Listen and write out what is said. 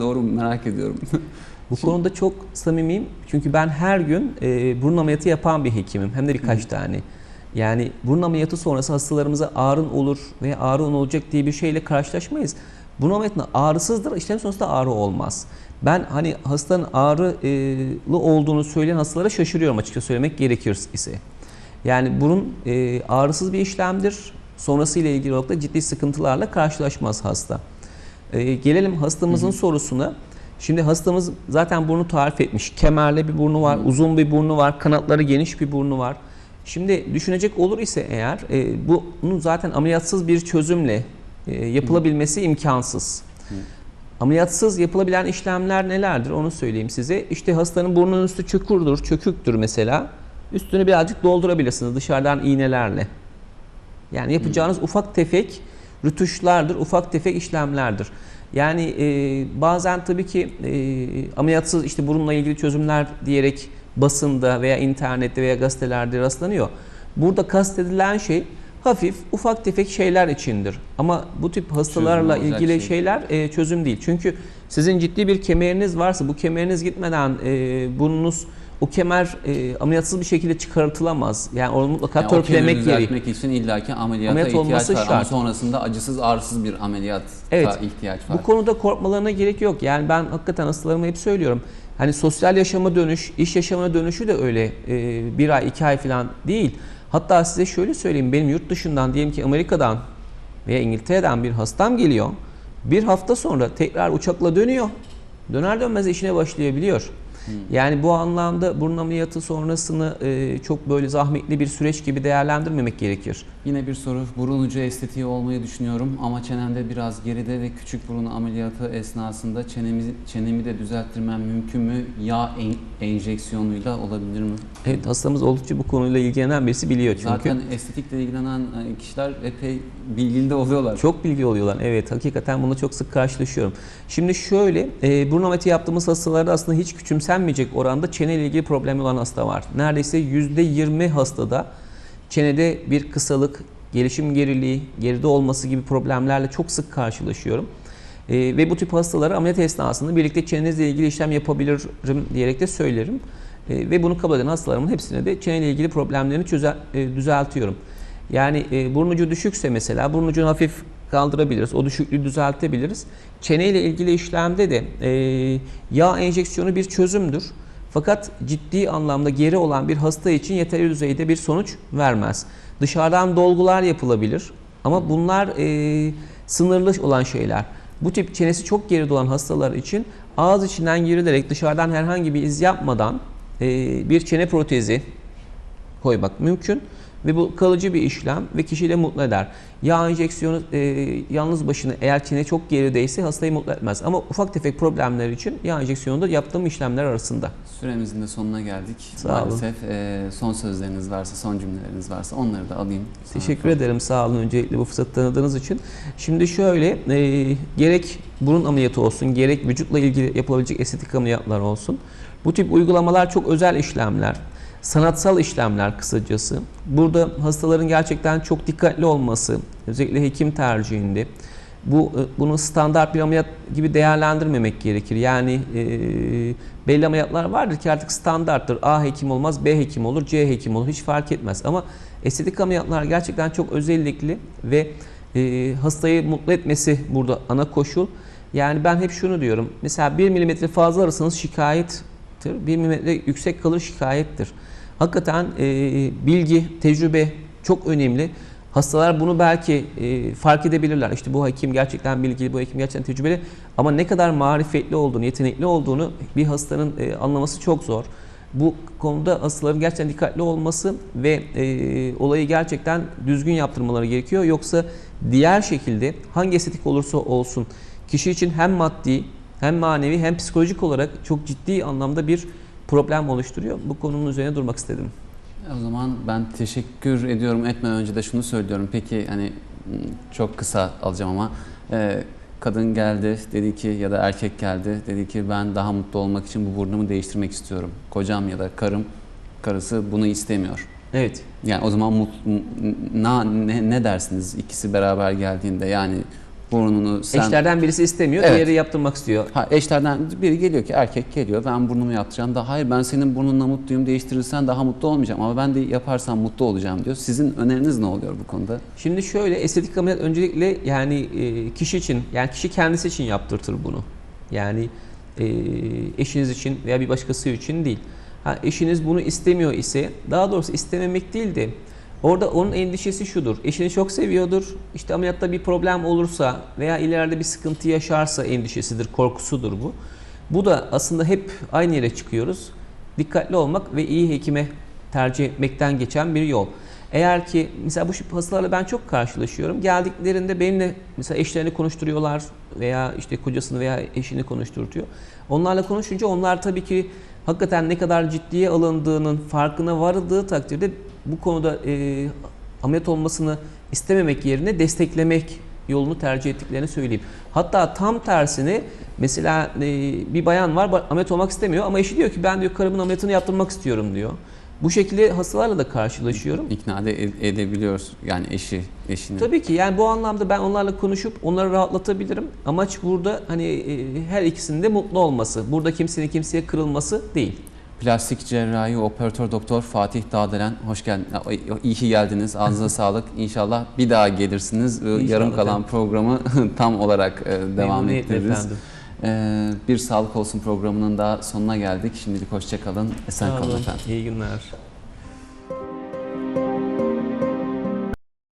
doğru mu merak ediyorum. Bu konuda çok samimiyim. Çünkü ben her gün e, burun ameliyatı yapan bir hekimim. Hem de birkaç tane. Yani burun ameliyatı sonrası hastalarımıza ağrın olur veya ağrın olacak diye bir şeyle karşılaşmayız. Burun ameliyatında ağrısızdır, işlem sonrasında ağrı olmaz. Ben hani hastanın ağrılı olduğunu söyleyen hastalara şaşırıyorum açıkça söylemek gerekir ise. Yani burun e, ağrısız bir işlemdir. Sonrasıyla ilgili olarak da ciddi sıkıntılarla karşılaşmaz hasta. E, gelelim hastamızın sorusuna. Şimdi hastamız zaten burnu tarif etmiş. Kemerli bir burnu var, uzun bir burnu var, kanatları geniş bir burnu var. Şimdi düşünecek olur ise eğer e, bunun zaten ameliyatsız bir çözümle e, yapılabilmesi imkansız. Ameliyatsız yapılabilen işlemler nelerdir onu söyleyeyim size. İşte hastanın burnunun üstü çukurdur, çöküktür mesela. Üstünü birazcık doldurabilirsiniz dışarıdan iğnelerle. Yani yapacağınız ufak tefek rütuşlardır, ufak tefek işlemlerdir. Yani e, bazen tabii ki e, ameliyatsız işte burunla ilgili çözümler diyerek basında veya internette veya gazetelerde rastlanıyor. Burada kastedilen şey hafif ufak tefek şeyler içindir. Ama bu tip hastalarla Çözüm ilgili şey. şeyler e, çözüm değil. Çünkü sizin ciddi bir kemeriniz varsa bu kemeriniz gitmeden e, burnunuz o kemer e, ameliyatsız bir şekilde çıkartılamaz. Yani onu mutlaka Yani törpülemek gerekiyor. için illaki ameliyata Ameliyat ihtiyaç olması var. Ama şart. sonrasında acısız ağrısız bir ameliyata Evet. ihtiyaç var. Bu konuda korkmalarına gerek yok. Yani ben hakikaten hastalarıma hep söylüyorum. Hani sosyal yaşama dönüş, iş yaşamına dönüşü de öyle e, bir ay, iki ay falan değil. Hatta size şöyle söyleyeyim. Benim yurt dışından diyelim ki Amerika'dan veya İngiltere'den bir hastam geliyor. Bir hafta sonra tekrar uçakla dönüyor. Döner dönmez işine başlayabiliyor. Yani bu anlamda burun ameliyatı sonrasını e, çok böyle zahmetli bir süreç gibi değerlendirmemek gerekir. Yine bir soru. Burun ucu estetiği olmayı düşünüyorum ama çenemde biraz geride ve küçük burun ameliyatı esnasında çenemi, çenemi de düzelttirmem mümkün mü? Yağ en, enjeksiyonuyla olabilir mi? Evet hastamız oldukça bu konuyla ilgilenen birisi biliyor çünkü. Zaten estetikle ilgilenen e, kişiler epey bilgili de oluyorlar. Çok bilgi oluyorlar. Evet hakikaten bununla çok sık karşılaşıyorum. Şimdi şöyle e, burun ameliyatı yaptığımız hastalarda aslında hiç küçümsenmeyecek oranda çeneyle ilgili problem olan hasta var. Neredeyse %20 hastada çenede bir kısalık, gelişim geriliği, geride olması gibi problemlerle çok sık karşılaşıyorum. E, ve bu tip hastalara ameliyat esnasında birlikte çenenizle ilgili işlem yapabilirim diyerek de söylerim. E, ve bunu kabul eden hastalarımın hepsine de çeneyle ilgili problemlerini çöze, e, düzeltiyorum. Yani e, burun düşükse mesela burun hafif kaldırabiliriz. O düşüklüğü düzeltebiliriz. Çeneyle ilgili işlemde de e, yağ enjeksiyonu bir çözümdür. Fakat ciddi anlamda geri olan bir hasta için yeterli düzeyde bir sonuç vermez. Dışarıdan dolgular yapılabilir ama bunlar e, sınırlı olan şeyler. Bu tip çenesi çok geride olan hastalar için ağız içinden girilerek dışarıdan herhangi bir iz yapmadan e, bir çene protezi koymak mümkün ve bu kalıcı bir işlem ve kişiyi de mutlu eder. Yağ enjeksiyonu e, yalnız başına eğer çene çok gerideyse hastayı mutlu etmez. Ama ufak tefek problemler için yağ enjeksiyonu da yaptığım işlemler arasında. Süremizin de sonuna geldik. Sağ olun. Maalesef e, son sözleriniz varsa, son cümleleriniz varsa onları da alayım. Sonra Teşekkür ederim sağ olun öncelikle bu fırsatı tanıdığınız için. Şimdi şöyle e, gerek burun ameliyatı olsun gerek vücutla ilgili yapılabilecek estetik ameliyatlar olsun. Bu tip uygulamalar çok özel işlemler. Sanatsal işlemler kısacası. Burada hastaların gerçekten çok dikkatli olması, özellikle hekim tercihinde. Bu e, bunu standart bir ameliyat gibi değerlendirmemek gerekir. Yani e, belli ameliyatlar vardır ki artık standarttır. A hekim olmaz, B hekim olur, C hekim olur. Hiç fark etmez. Ama estetik ameliyatlar gerçekten çok özellikli ve e, hastayı mutlu etmesi burada ana koşul. Yani ben hep şunu diyorum. Mesela 1 milimetre fazla ararsanız şikayettir. 1 milimetre yüksek kalır şikayettir. Hakikaten e, bilgi, tecrübe çok önemli. Hastalar bunu belki e, fark edebilirler. İşte bu hekim gerçekten bilgili, bu hekim gerçekten tecrübeli. Ama ne kadar marifetli olduğunu, yetenekli olduğunu bir hastanın e, anlaması çok zor. Bu konuda hastaların gerçekten dikkatli olması ve e, olayı gerçekten düzgün yaptırmaları gerekiyor. Yoksa diğer şekilde hangi estetik olursa olsun kişi için hem maddi hem manevi hem psikolojik olarak çok ciddi anlamda bir problem oluşturuyor. Bu konunun üzerine durmak istedim. O zaman ben teşekkür ediyorum etmeden önce de şunu söylüyorum. Peki hani çok kısa alacağım ama e, kadın geldi dedi ki ya da erkek geldi dedi ki ben daha mutlu olmak için bu burnumu değiştirmek istiyorum. Kocam ya da karım karısı bunu istemiyor. Evet. Yani o zaman mut, na, ne, ne dersiniz ikisi beraber geldiğinde yani burnunu sen Eşlerden birisi istemiyor, Evet. diğeri yaptırmak istiyor. Ha, eşlerden biri geliyor ki erkek geliyor ben burnumu yaptıracağım da hayır ben senin burnunla mutluyum değiştirirsen daha mutlu olmayacağım ama ben de yaparsam mutlu olacağım diyor. Sizin öneriniz ne oluyor bu konuda? Şimdi şöyle estetik ameliyat öncelikle yani e, kişi için yani kişi kendisi için yaptırtır bunu. Yani e, eşiniz için veya bir başkası için değil. Ha, eşiniz bunu istemiyor ise daha doğrusu istememek değil de orada onun endişesi şudur. Eşini çok seviyordur. İşte ameliyatta bir problem olursa veya ileride bir sıkıntı yaşarsa endişesidir, korkusudur bu. Bu da aslında hep aynı yere çıkıyoruz. Dikkatli olmak ve iyi hekime tercih etmekten geçen bir yol. Eğer ki mesela bu hastalarla ben çok karşılaşıyorum. Geldiklerinde benimle mesela eşlerini konuşturuyorlar veya işte kocasını veya eşini konuşturtuyor. Onlarla konuşunca onlar tabii ki hakikaten ne kadar ciddiye alındığının farkına varıldığı takdirde bu konuda e, ameliyat olmasını istememek yerine desteklemek yolunu tercih ettiklerini söyleyeyim. Hatta tam tersine mesela e, bir bayan var ameliyat olmak istemiyor ama eşi diyor ki ben diyor karımın ameliyatını yaptırmak istiyorum diyor. Bu şekilde hastalarla da karşılaşıyorum. İkna de ed- edebiliyoruz yani eşi, eşini. Tabii ki yani bu anlamda ben onlarla konuşup onları rahatlatabilirim. Amaç burada hani e, her ikisinin de mutlu olması. Burada kimsenin kimseye kırılması değil. Plastik cerrahi operatör doktor Fatih Dağdelen hoş geldin. İyi ki geldiniz. Ağzınıza sağlık. İnşallah bir daha gelirsiniz. İnşallah Yarım kalan efendim. programı tam olarak e, devam ettiririz. efendim. Ee, bir Sağlık Olsun programının da sonuna geldik. Şimdilik hoşçakalın. Esen kalın efendim. İyi günler.